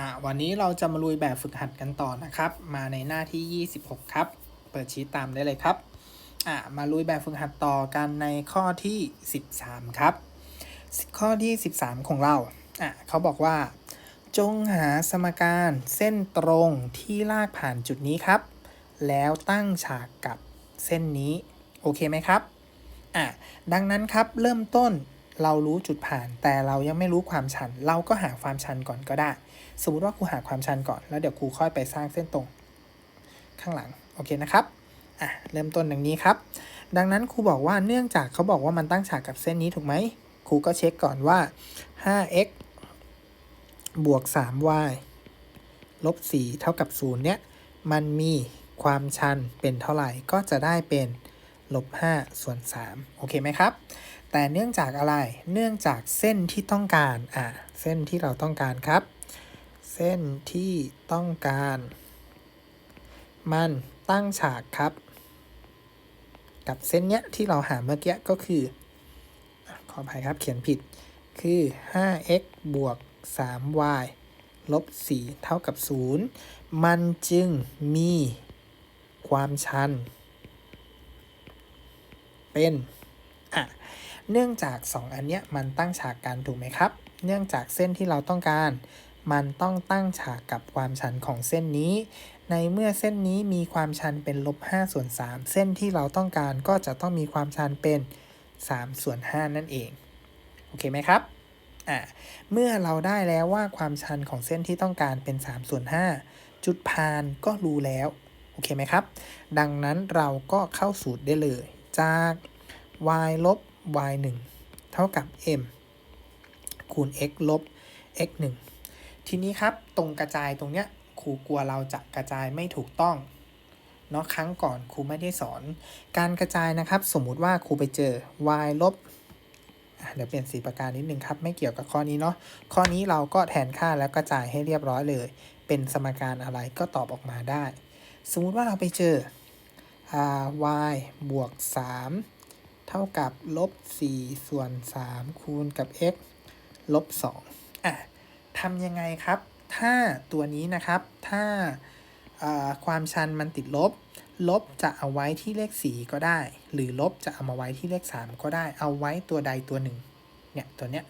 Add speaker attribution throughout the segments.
Speaker 1: อ่าวันนี้เราจะมาลุยแบบฝึกหัดกันต่อนะครับ มาในหน้าที่ 26 ครับ เปิดชีตตามได้เลยครับอ่ามาลุยแบบฝึกหัดต่อกันในข้อที่ 13 ครับ ข้อที่ 13 ของเราอะเขาบอกว่า จงหาสมการเส้นตรงที่ลากผ่านจุดนี้ครับ แล้วตั้งฉากกับเส้นนี้ โอเคไหมครับอะดังนั้นครับเริ่มต้นเรารู้จุดผ่านแต่เรายังไม่รู้ความชัน เราก็หาความชันก่อนก็ได้ สมมติว่าครูหาความชันก่อน แล้วเดี๋ยวครูค่อยไปสร้างเส้นตรง ข้างหลัง โอเคนะครับ อะ เริ่มต้นอย่างนี้ครับ ดังนั้นครูบอกว่าเนื่องจากเขาบอกว่ามันตั้งฉากกับเส้นนี้ถูกไหม ครูก็เช็คก่อนว่า 5x บวก 3y ลบ 4 เท่ากับ 0 เนี้ยมันมีความชันเป็นเท่าไหร่ ก็จะได้เป็นลบ 5 ส่วน 3 โอเคไหมครับ แต่เนื่องจากอะไร เนื่องจากเส้นที่ต้องการ อะเส้นที่เราต้องการครับ ส้นที่ต้องการ มันตั้งฉากครับ กับเส้นเนี้ยที่เราหาเมื่อกี้ก็คือ ขออภัยครับเขียนผิด คือ 5x บวก 3y ลบ 4 เท่ากับ 0 มันจึงมีความชัน เป็นอะเนื่องจาก 2 อันเนี้ยมันตั้งฉากกันถูกไหมครับ เนื่องจากเส้นที่เราต้องการ มันต้องตั้งฉากกับความชันของเส้นนี้ ในเมื่อเส้นนี้มีความชันเป็นลบ5ส่วน3เส้นที่เราต้องการก็จะต้องมีความชันเป็น3ส่วน5นั่นเอง โอเคไหมครับอ่าเมื่อเราได้แล้วว่าความชันของเส้นที่ต้องการเป็น3ส่วน5จุดพานก็รู้แล้ว โอเคไหมครับ ดังนั้นเราก็เข้าสูตรได้เลย จาก y ลบ y 1เท่ากับ m คูณ x ลบ x 1 ทีนี้ครับตรงกระจายตรงเนี้ยครูกลัวเราจะกระจายไม่ถูกต้องเนาะครั้งก่อนครูไม่ได้สอน การกระจายนะครับ สมมุติว่าครูไปเจอ y ลบเดี๋ยวเปลี่ยนสีประการนิดนึงครับ ไม่เกี่ยวกับข้อนี้เนาะข้อนี้เราก็แทนค่าแล้วกระจายให้เรียบร้อยเลย เป็นสมการอะไรก็ตอบออกมาได้ สมมุติว่าเราไปเจอ y บวก 3 เท่ากับลบ4ส่วน 3 คูณกับ x ลบ2อะ ทำยังไงครับ ถ้าตัวนี้นะครับ ถ้าความชันมันติดลบ ลบจะเอาไว้ที่เลข 4 ก็ได้ หรือลบจะเอามาไว้ที่เลข 3 ก็ได้ เอาไว้ตัวใดตัวหนึ่ง เนี่ย ตัวเนี้ย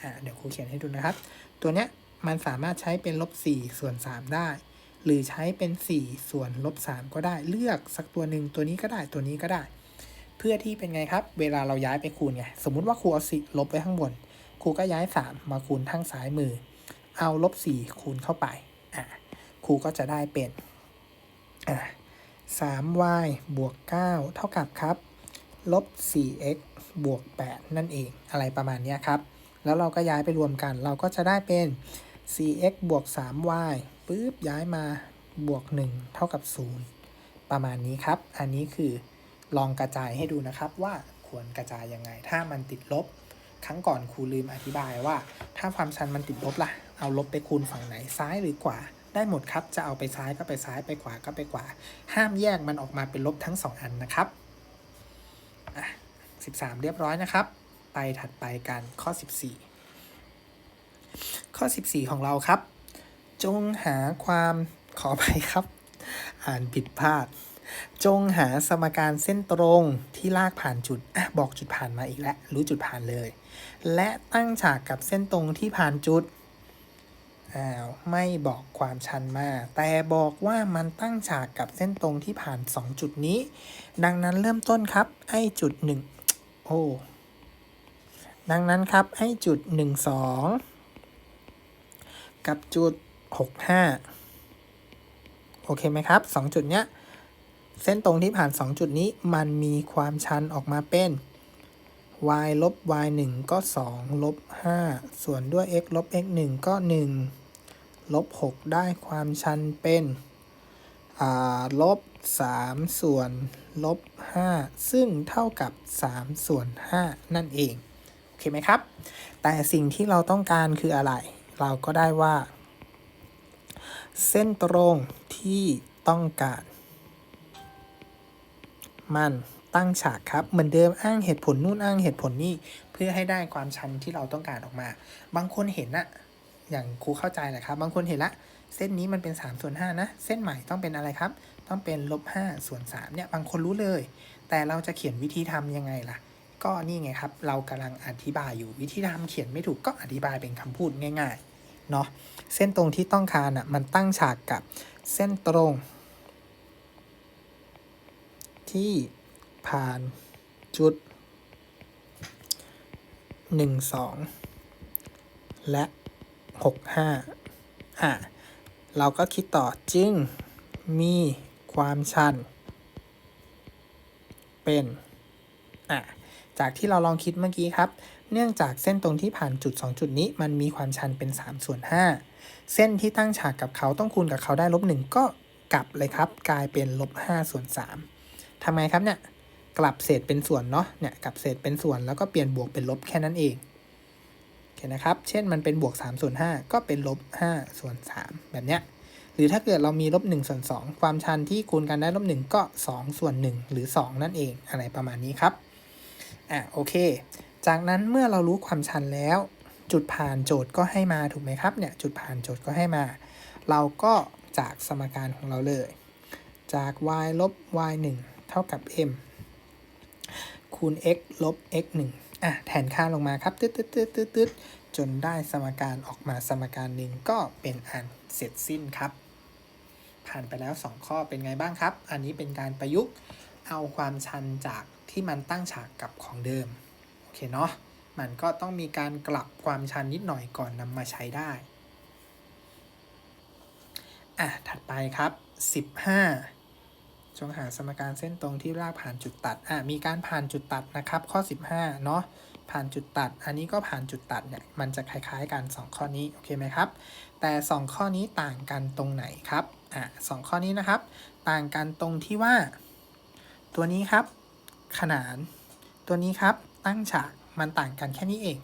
Speaker 1: อ่า เดี๋ยวครูเขียนให้ดูนะครับ ตัวเนี้ยมันสามารถใช้เป็นลบ 4 ส่วน 3 ได้ หรือใช้เป็น 4 ส่วนลบ 3 ก็ได้ เลือกสักตัวหนึ่งตัวนี้ก็ได้ ตัวนี้ก็ได้ เพื่อที่เป็นไงครับ เวลาเราย้ายไปคูณไง สมมุติว่าครูเอาสิลบไว้ข้างบน ครูก็ย้าย 3 มาคูณทางซ้ายมือ เอาลบ4คูณเข้าไปอะครูก็จะได้เป็นอะ 3y บวก 9 เท่ากับครับ ลบ 4x บวก 8 นั่นเอง อะไรประมาณนี้ครับ แล้วเราก็ย้ายไปรวมกัน เราก็จะได้เป็น 4x บวก 3y ปึ๊บ ย้ายมาบวก 1 เท่ากับ 0 ประมาณนี้ครับ อันนี้คือลองกระจายให้ดูนะครับว่าควรกระจายยังไง ถ้ามันติดลบ ครั้งก่อนครูลืมอธิบายว่า ถ้าความชันมันติดลบล่ะ เอาลบไปคูณฝั่งไหนซ้ายหรือขวา ได้หมดครับ จะเอาไปซ้ายก็ไปซ้ายไปขวาก็ไปขวา ห้ามแยกมันออกมาเป็นลบทั้งสองอันนะครับอะ13 เรียบร้อยนะครับ ไปถัดไปกันข้อ 14 ข้อ 14 ของเราครับ จงหาความขอไปครับ อ่านผิดพลาด จงหาสมการเส้นตรงที่ลากผ่านจุด อะ บอกจุดผ่านมาอีกแล้ว รู้จุดผ่านเลย และตั้งฉากกับเส้นตรงที่ผ่านจุดอ้าวไม่บอกความชันมาแต่บอกว่ามันตั้งฉากกับเส้นตรงที่ผ่าน 2 จุดนี้ ดังนั้นเริ่มต้นครับ ไอ้จุด 1 โอ้ ดังนั้นครับไอ้จุด 1 2 กับจุด 6 5 โอเคไหมครับ 2 จุดเนี้ย เส้นตรงที่ผ่าน 2 จุดนี้มันมีความชันออกมาเป็น y ลบ y 1ก็2ลบ5ส่วนด้วย x ลบ x 1ก็1ลบ6ได้ความชันเป็นอ่าลบ3ส่วนลบ5ซึ่งเท่ากับ3ส่วน5นั่นเองโอเคไหมครับ แต่สิ่งที่เราต้องการคืออะไร เราก็ได้ว่า เส้นตรงที่ต้องการ มัน ตั้งฉากครับ เหมือนเดิมอ้างเหตุผลนู่นอ้างเหตุผลนี่เพื่อให้ได้ความชันที่เราต้องการออกมา บางคนเห็นอะอย่างครูเข้าใจแหละครับ บางคนเห็นละ เส้นนี้มันเป็น3ส่วน5นะ เส้นใหม่ต้องเป็นอะไรครับ ต้องเป็นลบ5ส่วน3เนี่ยบางคนรู้เลย แต่เราจะเขียนวิธีทำยังไงล่ะ ก็นี่ไงครับ เรากำลังอธิบายอยู่วิธีทำเขียนไม่ถูกก็อธิบายเป็นคำพูดง่ายๆเนาะเส้นตรงที่ต้องการอะมันตั้งฉากกับเส้นตรง ที่ ผ่านจุด 1 2 และ 6 5 อะ เราก็คิดต่อจึงมีความชัน เป็น อะ จากที่เราลองคิดเมื่อกี้ครับ เนื่องจากเส้นตรงที่ผ่านจุด 2 จุดนี้ มันมีความชันเป็น3ส่วน5เส้นที่ตั้งฉากกับเขาต้องคูณกับเขาได้ลบ1ก็กลับเลยครับ กลายเป็นลบ5ส่วน3ทำไมครับเนี่ย กลับเศษเป็นส่วนเนาะเนี่ยกลับเศษเป็นส่วนแล้วก็เปลี่ยนบวกเป็นลบแค่นั้นเองโอเคนะครับ เช่นมันเป็นบวก3ส่วน5ก็เป็นลบ5ส่วน3แบบเนี้ยหรือถ้าเกิดเรามีลบ1ส่วน2ความชันที่คูณกันได้ลบ1ก็ 2 ส่วน 1 หรือ 2 นั่นเองอะไรประมาณนี้ครับอะโอเค จากนั้นเมื่อเรารู้ความชันแล้ว จุดผ่านโจทย์ก็ให้มาถูกไหมครับเนี่ยจุดผ่านโจทย์ก็ให้มา เราก็จากสมการของเราเลย จาก y ลบ y 1 เท่ากับ m คูณ x ลบ x 1อะแทนค่าลงมาครับตึ๊ดตึ๊ดตึ๊ดตึ๊ดตึ๊ดจนได้สมการออกมาสมการหนึ่งก็เป็นอันเสร็จสิ้นครับ ผ่านไปแล้ว 2 ข้อเป็นไงบ้างครับ อันนี้เป็นการประยุกต์เอาความชันจากที่มันตั้งฉากกับของเดิม โอเคเนาะมันก็ต้องมีการกลับความชันนิดหน่อยก่อนนำมาใช้ได้อะถัดไปครับ 15 จงหาสมการเส้นตรงที่ลากผ่านจุดตัด อะ มีการผ่านจุดตัดนะครับ ข้อ 15 เนาะ ผ่านจุดตัด อันนี้ก็ผ่านจุดตัดเนี่ย มันจะคล้าย ๆ กัน 2 ข้อนี้ โอเคไหมครับ แต่ 2 ข้อนี้ต่างกันตรงไหนครับ อะสข้อนี้นะครับ ต่างกันตรงที่ว่า ตัวนี้ครับ ขนาน ตัวนี้ครับ ตั้งฉาก มันต่างกันแค่นี้เอง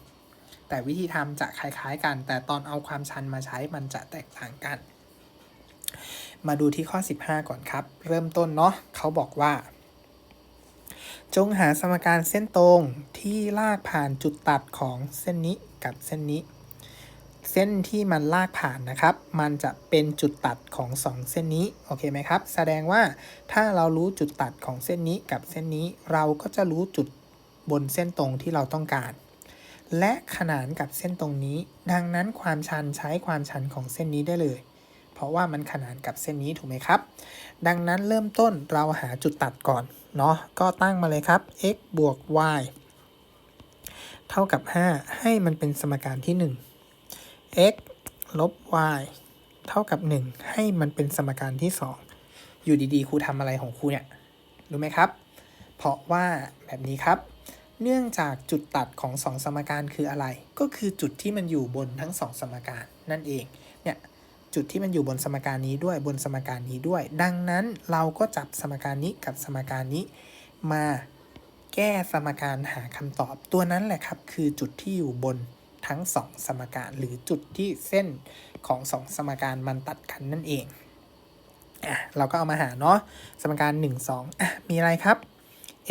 Speaker 1: แต่วิธีทำจะคล้าย ๆ กัน แต่ตอนเอาความชันมาใช้มันจะแตกต่างกัน มาดูที่ข้อ 15 ก่อนครับ เริ่มต้นเนาะเขาบอกว่า จงหาสมการเส้นตรงที่ลากผ่านจุดตัดของเส้นนี้กับเส้นนี้ เส้นที่มันลากผ่านนะครับ มันจะเป็นจุดตัดของ 2 เส้นนี้โอเคไหมครับ แสดงว่าถ้าเรารู้จุดตัดของเส้นนี้กับเส้นนี้ เราก็จะรู้จุดบนเส้นตรงที่เราต้องการและขนานกับเส้นตรงนี้ ดังนั้นความชันใช้ความชันของเส้นนี้ได้เลย ราะว่ามันขนานกับเส้นนี้ถูกไหมครับ ดังนั้นเริ่มต้นเราหาจุดตัดก่อนเนาะก็ตั้งมาเลยครับ x บวก y เท่ากับ 5 ให้มันเป็นสมการที่ 1 x ลบ y เท่ากับ 1 ให้มันเป็นสมการที่ 2 อยู่ดีๆครูทำอะไรของครูเนี่ย รู้ไหมครับ เพราะว่าแบบนี้ครับ เนื่องจากจุดตัดของ 2 สมการคืออะไร ก็คือจุดที่มันอยู่บนทั้ง 2 สมการนั่นเอง เนี่ย จุดที่มันอยู่บนสมการนี้ด้วยบนสมการนี้ด้วย ดังนั้นเราก็จับสมการนี้กับสมการนี้ มาแก้สมการหาคำตอบ ตัวนั้นแหละครับ คือจุดที่อยู่บนทั้ง 2 สมการหรือจุดที่เส้นของ 2 สมการมันตัดกันนั่นเองอะเราก็เอามาหาเนาะสมการ 1 2อะมีอะไรครับ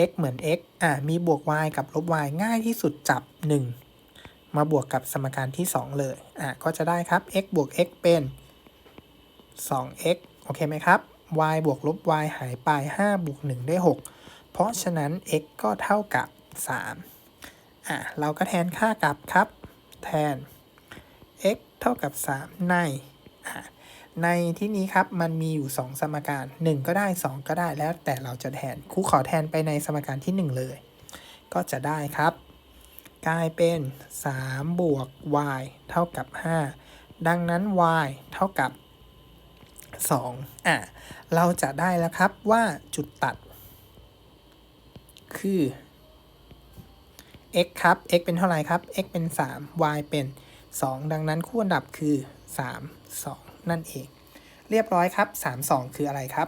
Speaker 1: x เหมือน x อะมีบวก y กับลบ y ง่ายที่สุดจับ 1 มาบวกกับสมการที่ 2 เลยอะก็จะได้ครับ x บวก x เป็น 2x โอเคไหมครับ y บวกลบ y หายไป 5 บวก 1 ได้ 6 เพราะฉะนั้น x ก็เท่ากับ 3 อะ เราก็แทนค่ากลับครับ แทน x เท่ากับ 3 ใน อะ ในที่นี้ครับ มันมีอยู่ 2 สมการ 1 ก็ได้ 2 ก็ได้แล้ว แต่เราจะแทนครูขอแทนไปในสมการที่ 1 เลย ก็จะได้ครับ กลายเป็น 3 บวก y เท่ากับ 5 ดังนั้น y เท่ากับ 2อะเราจะได้แล้วครับว่าจุดตัด คือ x ครับ x เป็นเท่าไหร่ครับ x เป็น 3 y เป็น 2 ดังนั้นคู่อันดับคือ 3 2 นั่นเอง เรียบร้อยครับ 3 2 คืออะไรครับ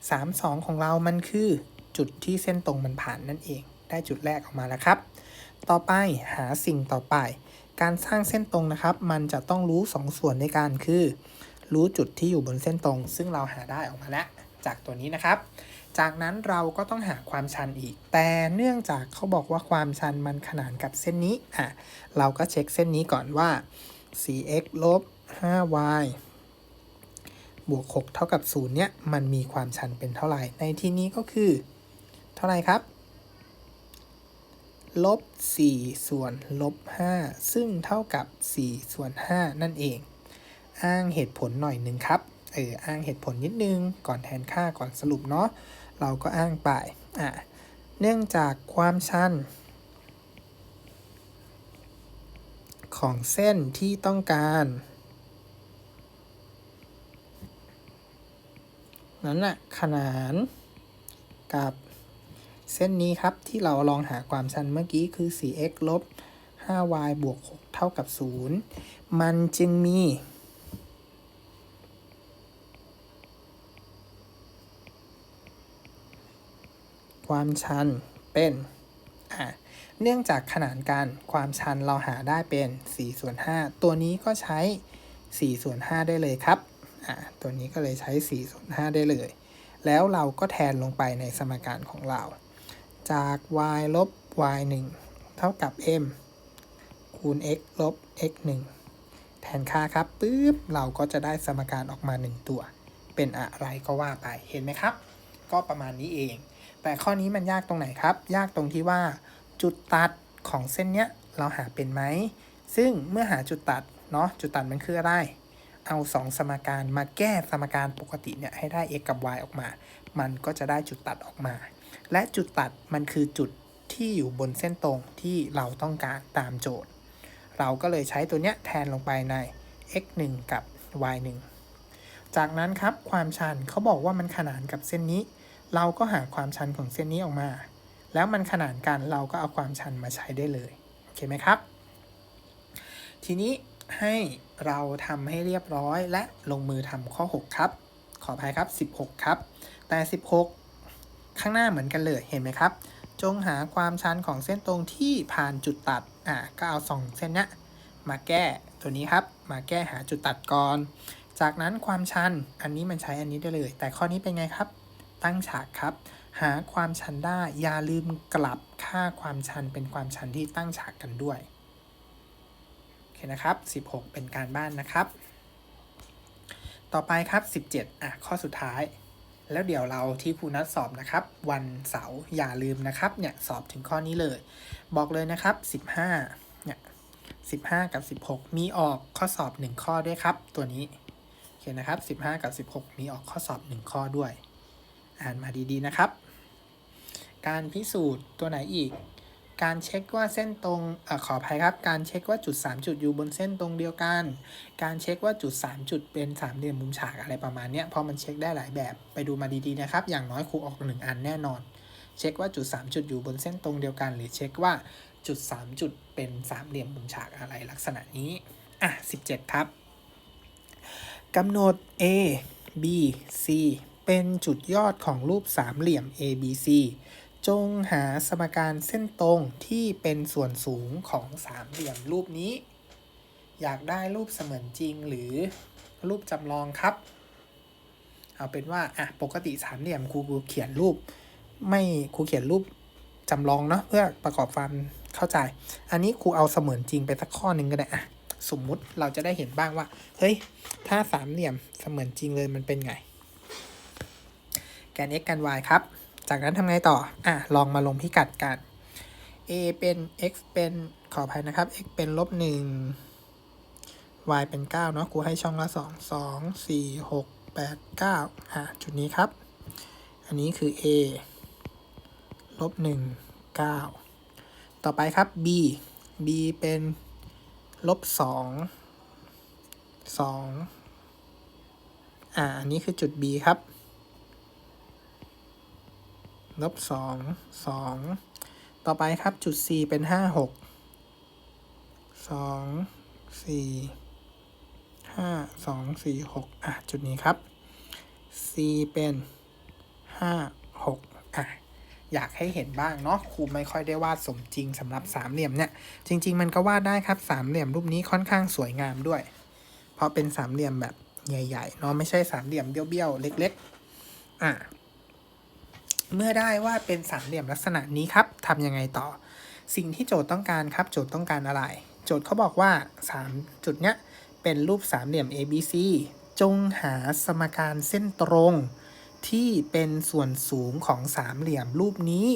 Speaker 1: 3 2 ของเรามันคือจุดที่เส้นตรงมันผ่านนั่นเอง ได้จุดแรกออกมาแล้วครับ ต่อไปหาสิ่งต่อไป การสร้างเส้นตรงนะครับ มันจะต้องรู้ 2 ส่วนในการคือ รู้จุดที่อยู่บนเส้นตรง ซึ่งเราหาได้ออกมาแล้วจากตัวนี้นะครับ จากนั้นเราก็ต้องหาความชันอีก แต่เนื่องจากเขาบอกว่าความชันมันขนานกับเส้นนี้อะเราก็เช็คเส้นนี้ก่อนว่า 4x ลบ 5y บวก 6 เท่ากับ 0 เนี่ย มันมีความชันเป็นเท่าไหร่ ในที่นี้ก็คือ เท่าไหร่ครับ ลบ 4 ส่วนลบ 5 ซึ่งเท่ากับ 4 ส่วน 5 นั่นเอง อ้างเหตุผลหน่อยหนึ่งครับเอออ้างเหตุผลนิดนึง ก่อนแทนค่าก่อนสรุปเนาะเราก็อ้างไปอะเนื่องจากความชัน ของเส้นที่ต้องการนั้นน่ะขนานกับเส้นนี้ครับที่เราลองหาความชันเมื่อกี้คือ 4x ลบ 5y บวก 6 เท่ากับ 0 มันจึงมี ความชันเป็นอะเนื่องจากขนานกันความชันเราหาได้เป็น4ส่วน5ตัวนี้ก็ใช้4ส่วน5ได้เลยครับอะตัวนี้ก็เลยใช้4ส่วน5ได้เลย แล้วเราก็แทนลงไปในสมการของเรา จาก y ลบ y 1เท่ากับ m คูณ x ลบ x 1แทนค่าครับปึ๊บเราก็จะได้สมการออกมา 1 ตัว เป็นอะไรก็ว่าไป เห็นไหมครับ ก็ประมาณนี้เอง แต่ข้อนี้มันยากตรงไหนครับ ยากตรงที่ว่าจุดตัดของเส้นเนี้ยเราหาเป็นไหม ซึ่งเมื่อหาจุดตัดเนาะจุดตัดมันคืออะไร เอา 2 สมการมาแก้สมการปกติเนี่ยให้ได้ x กับ y ออกมา มันก็จะได้จุดตัดออกมา และจุดตัดมันคือจุดที่อยู่บนเส้นตรงที่เราต้องการตามโจทย์ เราก็เลยใช้ตัวเนี้ยแทนลงไปใน x 1กับ y 1จากนั้นครับความชันเขาบอกว่ามันขนานกับเส้นนี้ เราก็หาความชันของเส้นนี้ออกมา แล้วมันขนานกันเราก็เอาความชันมาใช้ได้เลย โอเคไหมครับ ทีนี้ให้เราทำให้เรียบร้อยและลงมือทำข้อ 6 ครับ ขออภัยครับ 16 ครับ แต่ 16 ข้างหน้าเหมือนกันเลยเห็นไหมครับ จงหาความชันของเส้นตรงที่ผ่านจุดตัดอะก็เอาสองเส้นนี้มาแก้ตัวนี้ครับ มาแก้หาจุดตัดก่อน จากนั้นความชันอันนี้มันใช้อันนี้ได้เลย แต่ข้อนี้เป็นไงครับ ตั้งฉากครับ หาความชันได้อย่าลืมกลับค่าความชันเป็นความชันที่ตั้งฉากกันด้วยโอเคนะครับ 16 เป็นการบ้านนะครับ ต่อไปครับ 17อะข้อสุดท้าย แล้วเดี๋ยวเราที่ครูนัดสอบนะครับ วันเสาร์อย่าลืมนะครับเนี่ยสอบถึงข้อนี้เลย บอกเลยนะครับ 15เนี่ย15 กับ 16 มีออกข้อสอบ 1 ข้อด้วยครับ ตัวนี้ โอเคนะครับ 15 กับ 16 มีออกข้อสอบ 1 ข้อด้วย อ่านมาดีๆนะครับ การพิสูจน์ตัวไหนอีก การเช็คว่าเส้นตรงอขออภัยครับ การเช็คว่าจุด 3 จุดอยู่บนเส้นตรงเดียวกัน การเช็คว่าจุด 3 จุดเป็นสามเหลี่ยมมุมฉากอะไรประมาณนี้เพราะมันเช็คได้หลายแบบไปดูมาดีๆนะครับ อย่างน้อยครูออก 1 อันแน่นอน เช็คว่าจุด 3 จุดอยู่บนเส้นตรงเดียวกัน หรือเช็คว่าจุด 3 จุดเป็นสามเหลี่ยมมุมฉากอะไรลักษณะนี้อะ17 ครับกำหนด A B C เป็นจุดยอดของรูปสามเหลี่ยม ABC จงหาสมการเส้นตรงที่เป็นส่วนสูงของสามเหลี่ยมรูปนี้ อยากได้รูปเสมือนจริงหรือรูปจำลองครับ เอาเป็นว่าอะปกติสามเหลี่ยมครูเขียนรูป ไม่ครูเขียนรูปจำลองเนาะเพื่อประกอบความเข้าใจ อันนี้ครูเอาเสมือนจริงไปสักข้อหนึ่งก็ได้อะสมมุติเราจะได้เห็นบ้างว่า เฮ้ย ถ้าสามเหลี่ยมเสมือนจริงเลยมันเป็นไง แกน x กัน y ครับ จากนั้นทำไงต่อ อะ ลองมาลงพิกัดกัน a เป็น x เป็นขออภัยนะครับ x เป็นลบหนึ่ง y เป็น9เนาะกูให้ช่องละ 2 2 4 6 8 9อะจุดนี้ครับ อันนี้คือ a ลบ1 9 ต่อไปครับ b b เป็นลบ2 2อ่า อันนี้คือจุด b ครับ ลบสองสองต่อไปครับจุด C เป็นห้าหกสองสี่ห้าสองสี่หกอะ จุดนี้ครับ C เป็นห้าหกอะอยากให้เห็นบ้างเนาะครูไม่ค่อยได้วาดสมจริงสำหรับสามเหลี่ยมเนี่ย จริง ๆ มันก็วาดได้ครับสามเหลี่ยมรูปนี้ค่อนข้างสวยงามด้วย เพราะเป็นสามเหลี่ยมแบบใหญ่ๆเนาะไม่ใช่สามเหลี่ยมเบี้ยวๆเล็ก ๆ อะ เมื่อได้ว่าเป็นสามเหลี่ยมลักษณะนี้ครับทำยังไงต่อ สิ่งที่โจทย์ต้องการครับ โจทย์ต้องการอะไร โจทย์เขาบอกว่า 3 จุดเนี้ยเป็นรูปสามเหลี่ยม ABC จงหาสมการเส้นตรง ที่เป็นส่วนสูงของสามเหลี่ยมรูปนี้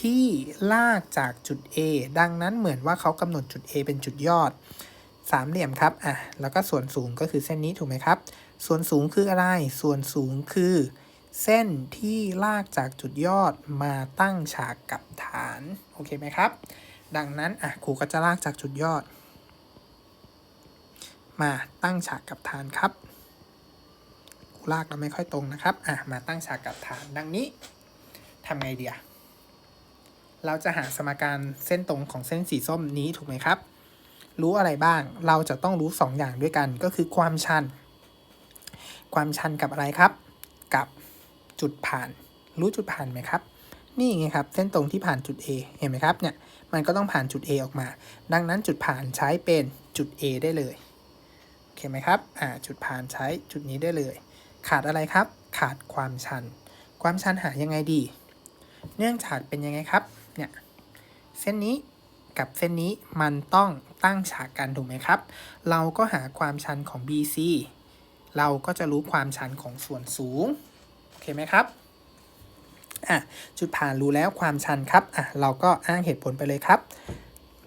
Speaker 1: ที่ลากจากจุด A ดังนั้นเหมือนว่าเขากำหนดจุด A เป็นจุดยอดสามเหลี่ยมครับ อะ แล้วก็ส่วนสูงก็คือเส้นนี้ถูกไหมครับ ส่วนสูงคืออะไร ส่วนสูงคือ เส้นที่ลากจากจุดยอดมาตั้งฉากกับฐาน โอเคไหมครับ ดังนั้นอะครูก็จะลากจากจุดยอด มาตั้งฉากกับฐานครับครูลากแล้วไม่ค่อยตรงนะครับอะมาตั้งฉากกับฐานดังนี้ทำไงเดียเราจะหาสมการเส้นตรงของเส้นสีส้มนี้ถูกไหมครับ รู้อะไรบ้าง เราจะต้องรู้ 2 อย่างด้วยกัน ก็คือความชัน ความชันกับอะไรครับ กับ จุดผ่าน รู้จุดผ่านไหมครับ นี่ไงครับ เส้นตรงที่ผ่านจุด A เห็นไหมครับเนี่ย มันก็ต้องผ่านจุด A ออกมา ดังนั้นจุดผ่านใช้เป็นจุด A ได้เลย โอเคไหมครับ อ่า จุดผ่านใช้จุดนี้ได้เลย ขาดอะไรครับ ขาดความชัน ความชันหายังไงดี เนื่องจากเป็นยังไงครับ เนี่ย เส้นนี้กับเส้นนี้มันต้องตั้งฉากกันถูกไหมครับ เราก็หาความชันของ BC เราก็จะรู้ความชันของส่วนสูง เคไหมครับอะจุดผ่านรู้แล้วความชันครับอะเราก็อ้างเหตุผลไปเลยครับ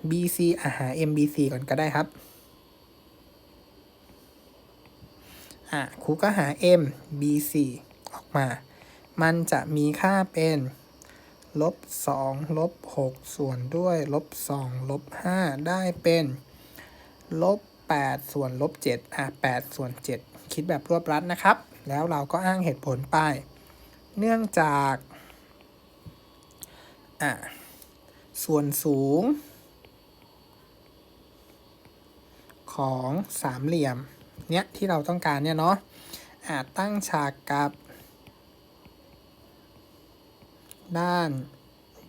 Speaker 1: BC อะหา MBC ก่อนก็ได้ครับอะครูก็หา MBC ออกมา มันจะมีค่าเป็นลบ2ลบ6ส่วนด้วยลบ2ลบ5ได้เป็นลบ8ส่วนลบ7อะ8ส่วน 7 คิดแบบรวบรัดนะครับ แล้วเราก็อ้างเหตุผลไป เนื่องจากอะส่วนสูง ของสามเหลี่ยม เนี้ยที่เราต้องการเนี่ยเนาะอะตั้งฉากกับ ด้าน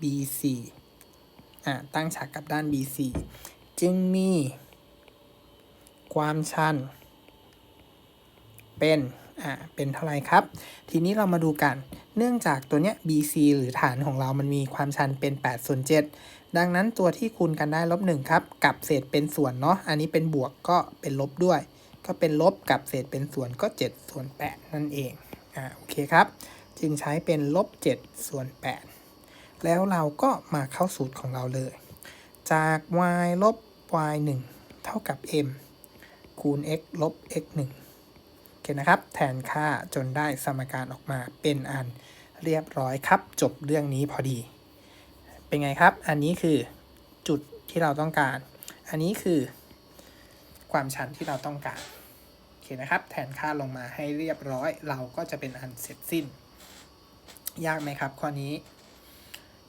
Speaker 1: BC อะตั้งฉากกับด้าน BC จึงมี ความชัน เป็น อะเป็นเท่าไรครับ ทีนี้เรามาดูกัน เนื่องจากตัวเนี้ย BC หรือฐานของเรามันมีความชันเป็น8ส่วน7ดังนั้นตัวที่คูณกันได้ลบ1ครับ กับเศษเป็นส่วนเนาะ อันนี้เป็นบวกก็เป็นลบด้วย ก็เป็นลบกับเศษเป็นส่วนก็7ส่วน8นั่นเอง อ่า โอเคครับ จึงใช้เป็นลบ7ส่วน8แล้วเราก็มาเข้าสูตรของเราเลย จาก y ลบ y 1เท่ากับ m คูณ x ลบ x 1 โอเคนะครับ แทนค่าจนได้สมการออกมาเป็นอันเรียบร้อยครับ จบเรื่องนี้พอดี เป็นไงครับ อันนี้คือจุดที่เราต้องการ อันนี้คือ ความชันที่เราต้องการโอเคนะครับ แทนค่าลงมาให้เรียบร้อย เราก็จะเป็นอันเสร็จสิ้น ยากไหมครับข้อนี้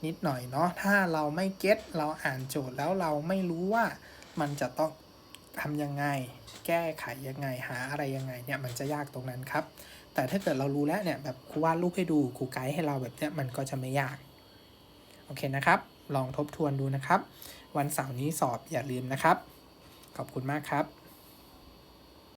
Speaker 1: นิดหน่อยเนาะถ้าเราไม่เก็ตเราอ่านโจทย์แล้วเราไม่รู้ว่ามันจะต้อง ทำยังไง แก้ไขยังไงหาอะไรยังไงเนี่ยมันจะยากตรงนั้นครับ แต่ถ้าเกิดเรารู้แล้วเนี่ยแบบครูวาดรูปให้ดูครูไกด์ให้เราแบบเนี้ยมันก็จะไม่ยากโอเคนะครับ ลองทบทวนดูนะครับ วันเสาร์นี้สอบอย่าลืมนะครับ ขอบคุณมากครับ